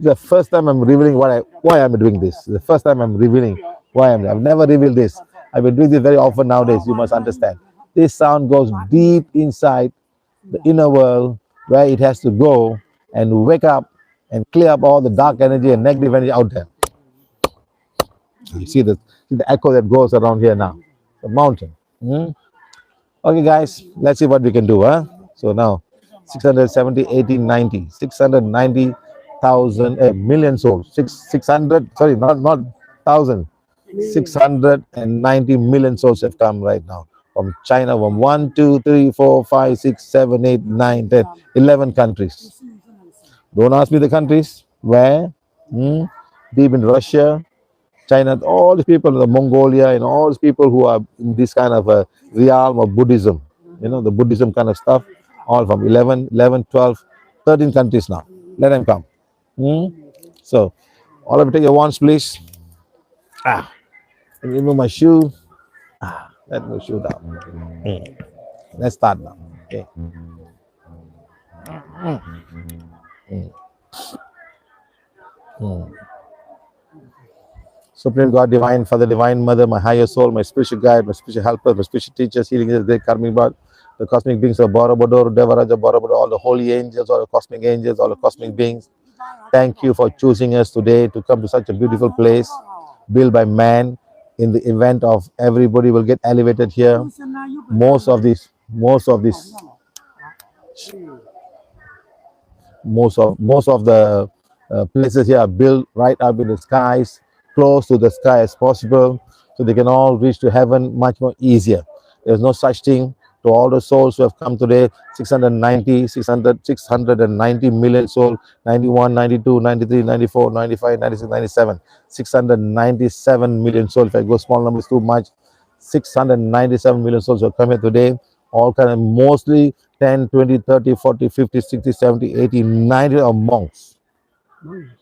the first time I'm revealing what I, why I'm doing this. The first time I'm revealing why I'm. I've never revealed this. I've been doing this very often nowadays. You must understand. This sound goes deep inside the inner world where it has to go and wake up and clear up all the dark energy and negative energy out there. You see the see the echo that goes around here now, the mountain. Hmm? Okay, guys, let's see what we can do. Huh? So now 670, 80, 90, 690,000, a million souls. Six, 600, sorry, not, not thousand, 690 million souls have come right now from China, from 1, 2, 3, 4, 5, 6, 7, 8, 9, 10, 11 countries. Don't ask me the countries. Where? Hmm? Deep in Russia, China, all these people, the Mongolia, and all these people who are in this kind of a realm of Buddhism, you know, the Buddhism kind of stuff, all from 11, 11, 12, 13 countries now. Let them come. Hmm? So, all of you take your wands, please. Ah, and remove my shoe. Ah, let me shoe down. Hmm. Let's start now. Okay. Hmm. Supreme God, Divine Father, Divine Mother, my higher soul, my spiritual guide, my spiritual helper, my spiritual teachers, healing is great karmic God, the cosmic beings of Borobudur, Devaraja, Borobudur, all the holy angels, all the cosmic angels, all the cosmic beings. Thank you for choosing us today to come to such a beautiful place built by man. In the event of everybody will get elevated here. Most of this, most of this, most of most of the uh, places here are built right up in the skies, close to the sky as possible, so they can all reach to heaven much more easier. There's no such thing to all the souls who have come today 690 600 690 million souls 91 92 93 94 95 96 97 697 million souls if i go small numbers too much 697 million souls have come here today all kind of mostly 10 20 30 40 50 60 70 80 90 are monks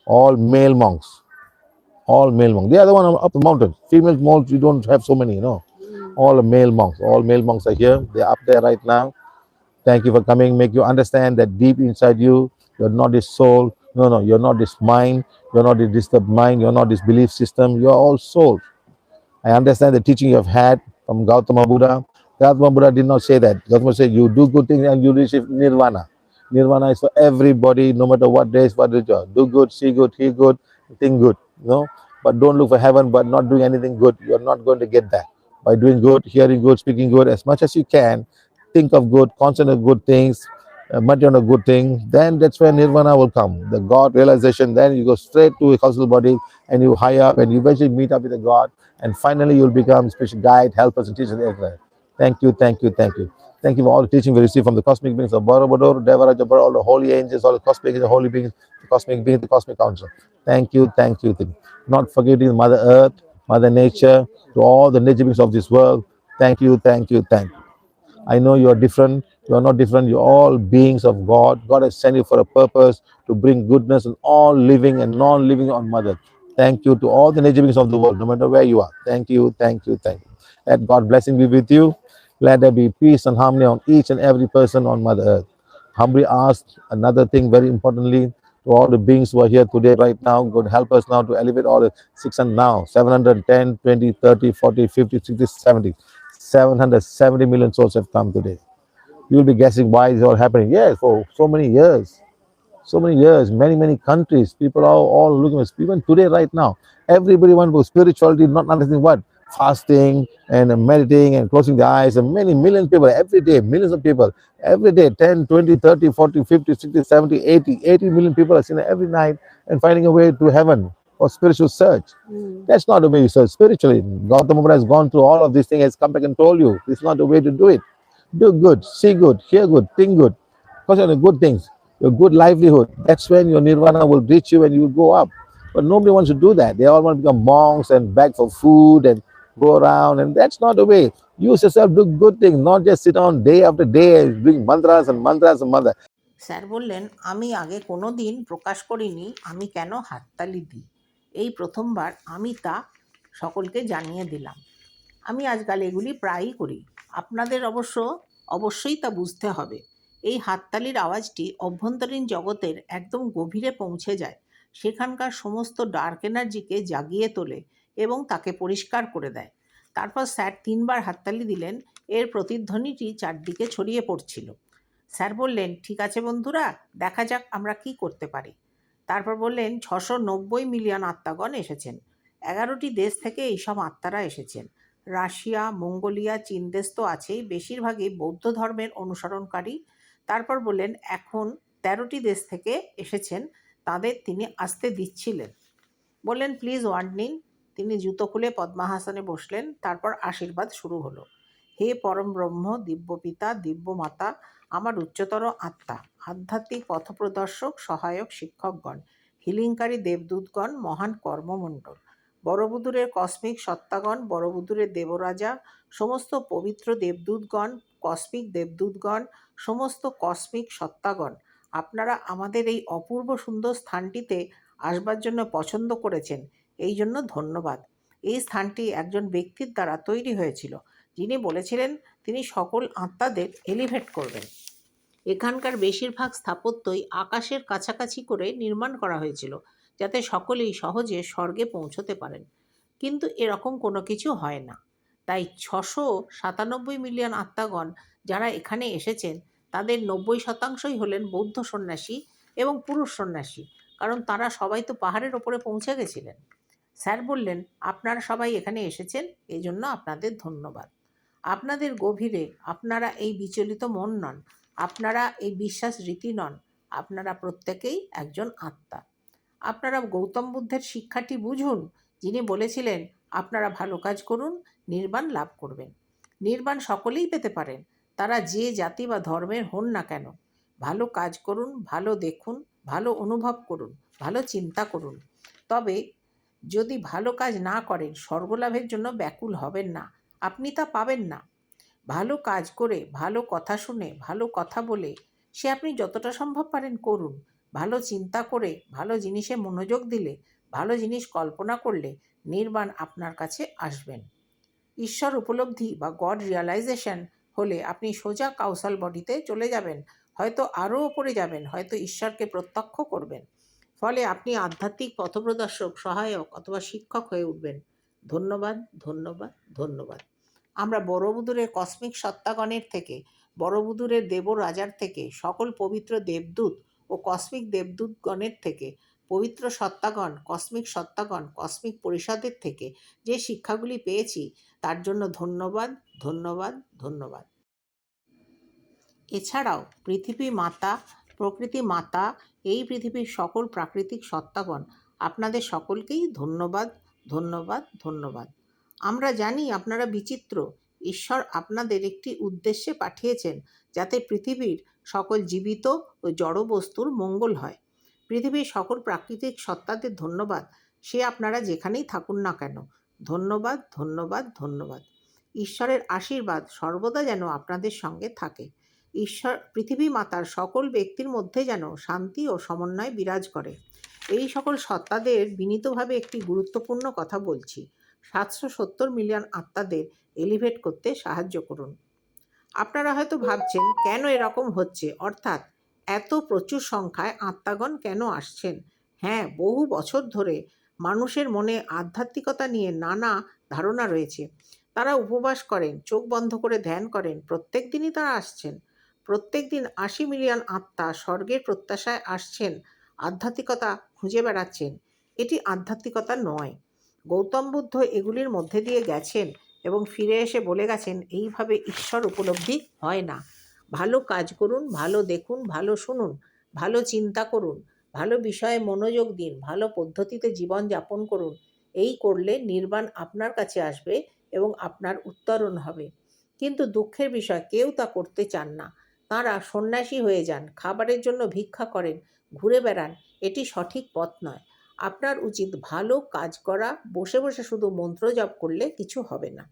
all male monks all male monks. The other one up the mountain. Female monks, you don't have so many, you know. All male monks. All male monks are here. They're up there right now. Thank you for coming. Make you understand that deep inside you, you're not this soul. No, no, you're not this mind. You're not this disturbed mind. You're not this belief system. You're all soul. I understand the teaching you have had from Gautama Buddha. Gautama Buddha did not say that. Gautama said, you do good things and you receive nirvana. Nirvana is for everybody, no matter what days, what your do good, see good, hear good, think good. You know, but don't look for heaven, but not doing anything good. You're not going to get that. By doing good, hearing good, speaking good, as much as you can, think of good, concentrate on good things, uh, meditate on a good thing, then that's where nirvana will come. The God realization, then you go straight to a causal body and you high up and you eventually meet up with the God, and finally you'll become special guide, helpers, and teachers everywhere. Thank you, thank you, thank you. Thank you for all the teaching we received from the cosmic beings of Borobudur, Devaraja, Bor- all the holy angels, all the cosmic the holy beings, the cosmic beings, the cosmic council. Thank you, thank you. Thank you. Not forgetting Mother Earth, Mother Nature, to all the nature beings of this world. Thank you, thank you, thank you. I know you are different. You are not different. You're all beings of God. God has sent you for a purpose to bring goodness in all living and non-living on Mother. Thank you to all the nature beings of the world, no matter where you are. Thank you, thank you, thank you. Let God blessing be with you. Let there be peace and harmony on each and every person on Mother Earth. Humbly ask another thing very importantly to all the beings who are here today, right now. God help us now to elevate all the six and now 710, 20, 30, 40, 50, 60, 70. 770 million souls have come today. You will be guessing why is all happening. Yes, for so many years. So many years, many, many countries. People are all looking at even today, right now. Everybody wants spirituality, not understanding what? Fasting and meditating and closing the eyes. And many millions of people every day, millions of people every day 10, 20, 30, 40, 50, 60, 70, 80, 80 million people are seen every night and finding a way to heaven for spiritual search. Hmm. That's not the way you search spiritually. Gautama Buddha has gone through all of these things, has come back and told you it's not the way to do it. Do good, see good, hear good, think good. Concentrate on the good things, your good livelihood. That's when your nirvana will reach you and you will go up. But nobody wants to do that. They all want to become monks and beg for food and go around, and that's not the way. Use yourself, do good things, not just sit on day after day doing mantras and mantras and mantras. Sir বললেন আমি আগে কোনো দিন প্রকাশ করিনি আমি কেন হাততালি দিই? এই প্রথমবার আমি তা সকলকে জানিয়ে দিলাম। আমি আজকাল এগুলি প্রায়ই করি। আপনাদের অবশ্য অবশ্যই তা বুঝতে হবে। এই হাততালির আওয়াজটি অভ্যন্তরীণ জগতের একদম গভীরে পৌঁছে যায়। সেখানকার সমস্ত ডার্ক এনার্জিকে জাগিয়ে তোলে। এবং তাকে পরিষ্কার করে দেয়। তারপর স্যার তিনবার হাততালি দিলেন। এর প্রতিধ্বনিটি চারদিকে ছড়িয়ে পড়ছিল। স্যার বললেন, ঠিক আছে বন্ধুরা, দেখা যাক আমরা কি করতে পারি। তারপর বললেন, ছশো নব্বই মিলিয়ন আত্মাগণ এসেছেন। এগারোটি দেশ থেকে এইসব আত্মারা এসেছেন। রাশিয়া, মঙ্গোলিয়া, চীন দেশ তো আছেই, বেশিরভাগই বৌদ্ধ ধর্মের অনুসরণকারী। তারপর বললেন, এখন তেরোটি দেশ থেকে এসেছেন, তাদের তিনি আসতে দিচ্ছিলেন। বললেন, প্লিজ ওয়ার্ড নিন তিনি জুতো খুলে পদ্মাহাসনে বসলেন, তারপর আশীর্বাদ শুরু হলো। হে পরম ব্রহ্ম দিব্যপিতা দিব্য মাতা আমার উচ্চতর আত্মা, আধ্যাত্মিক পথপ্রদর্শক, সহায়ক শিক্ষকগণ, হিলিংকারী দেবদূতগণ, মহান কর্মমণ্ডল বড়বুদুরের কসমিক সত্তাগণ বড়বুদুরের দেবরাজা, সমস্ত পবিত্র দেবদূতগণ, কসমিক দেবদূতগণ, সমস্ত কসমিক সত্তাগণ, আপনারা আমাদের এই অপূর্ব সুন্দর স্থানটিতে আসবার জন্য পছন্দ করেছেন। এই জন্য ধন্যবাদ। এই স্থানটি একজন ব্যক্তির দ্বারা তৈরি হয়েছিল, যিনি বলেছিলেন তিনি সকল আত্মাদের এলিভেট করবেন। এখানকার বেশিরভাগ স্থাপত্যই আকাশের কাছাকাছি করে নির্মাণ করা হয়েছিল, যাতে সকলেই সহজে স্বর্গে পৌঁছতে পারেন। কিন্তু এরকম কোনো কিছু হয় না। তাই ছশো সাতানব্বই মিলিয়ন আত্মাগণ যারা এখানে এসেছেন, তাদের নব্বই শতাংশই হলেন বৌদ্ধ সন্ন্যাসী এবং পুরুষ সন্ন্যাসী, কারণ তারা সবাই তো পাহাড়ের ওপরে পৌঁছে গেছিলেন। স্যার বললেন, আপনারা সবাই এখানে এসেছেন এই জন্য আপনাদের ধন্যবাদ। আপনাদের গভীরে আপনারা এই বিচলিত মন নন, আপনারা এই বিশ্বাস রীতি নন, আপনারা প্রত্যেকেই একজন আত্মা। আপনারা গৌতম বুদ্ধের শিক্ষাটি বুঝুন, যিনি বলেছিলেন, আপনারা ভালো কাজ করুন, নির্বাণ লাভ করবেন। নির্বাণ সকলেই পেতে পারেন, তারা যে জাতি বা ধর্মের হন না কেন। ভালো কাজ করুন, ভালো দেখুন, ভালো অনুভব করুন, ভালো চিন্তা করুন। তবে যদি ভালো কাজ না করেন স্বর্গলাভের জন্য ব্যাকুল হবেন না। আপনি তা পাবেন না। ভালো কাজ করে, ভালো কথা শুনে, ভালো কথা বলে সে আপনি যতটা সম্ভব পারেন করুন। ভালো চিন্তা করে, ভালো জিনিসে মনোযোগ দিলে, ভালো জিনিস কল্পনা করলে নির্বাণ আপনার কাছে আসবেন। ঈশ্বর উপলব্ধি বা গড রিয়ালাইজেশন হলে আপনি সোজা কাউসাল বডিতে চলে যাবেন। হয়তো আরও ওপরে যাবেন, হয়তো ঈশ্বরকে প্রত্যক্ষ করবেন। ফলে আপনি আধ্যাত্মিক পথপ্রদর্শক, সহায়ক অথবা শিক্ষক হয়ে উঠবেন। ধন্যবাদ ধন্যবাদ ধন্যবাদ। আমরা বড়বুদুরের কসমিক সত্তাগণের থেকে বড়বুদুরের দেব রাজার থেকে, সকল পবিত্র দেবদূত ও কসমিক দেবদূতগণের থেকে, পবিত্র সত্তাগণ কসমিক সত্তাগণ কসমিক পরিষদের থেকে যে শিক্ষাগুলি পেয়েছি, তার জন্য ধন্যবাদ ধন্যবাদ ধন্যবাদ। এছাড়াও পৃথিবী মাতা প্রকৃতি মাতা, এই পৃথিবীর সকল প্রাকৃতিক সত্তাগণ, আপনাদের সকলকেই ধন্যবাদ ধন্যবাদ ধন্যবাদ। আমরা জানি আপনারা বিচিত্র। ঈশ্বর আপনাদের একটি উদ্দেশ্যে পাঠিয়েছেন যাতে পৃথিবীর সকল জীবিত ও জড় বস্তুর মঙ্গল হয়। পৃথিবীর সকল প্রাকৃতিক সত্তাদের ধন্যবাদ। সে আপনারা যেখানেই থাকুন না কেন। ধন্যবাদ ধন্যবাদ ধন্যবাদ। ঈশ্বরের আশীর্বাদ সর্বদা যেন আপনাদের সঙ্গে থাকে। ঈশ্বর পৃথিবী মাতার সকল ব্যক্তির মধ্যে যেন শান্তি ও সমন্বয় বিরাজ করে। এই সকল সত্তাদের বিনীতভাবে একটি গুরুত্বপূর্ণ কথা বলছি। সাতশো সত্তর মিলিয়ন আত্মাদের এলিভেট করতে সাহায্য করুন। আপনারা হয়তো ভাবছেন, কেন এরকম হচ্ছে? অর্থাৎ এত প্রচুর সংখ্যায় আত্মাগণ কেন আসছেন? হ্যাঁ বহু বছর ধরে মানুষের মনে আধ্যাত্মিকতা নিয়ে নানা ধারণা রয়েছে। তারা উপবাস করেন, চোখ বন্ধ করে ধ্যান করেন, প্রত্যেক দিনই তারা আসছেন। প্রত্যেক দিন আশি মিলিয়ন আত্মা স্বর্গের প্রত্যাশায় আসছেন, আধ্যাত্মিকতা খুঁজে বেড়াচ্ছেন। এটি আধ্যাত্মিকতা নয়। গৌতম বুদ্ধ এগুলির মধ্যে দিয়ে গেছেন এবং ফিরে এসে বলে গেছেন, এইভাবে ঈশ্বর উপলব্ধি হয় না। ভালো কাজ করুন, ভালো দেখুন, ভালো শুনুন, ভালো চিন্তা করুন, ভালো বিষয়ে মনোযোগ দিন, ভালো পদ্ধতিতে জীবন যাপন করুন। এই করলে নির্বাণ আপনার কাছে আসবে এবং আপনার উত্তরণ হবে। কিন্তু দুঃখের বিষয়, কেউ তা করতে চান না। তাঁরা সন্ন্যাসী হয়ে যান, খাবারের জন্য ভিক্ষা করেন, ঘুরে বেড়ান, এটি সঠিক পথ নয়। আপনার উচিত ভালো কাজ করা, বসে বসে শুধু মন্ত্র জপ করলে কিছু হবে না।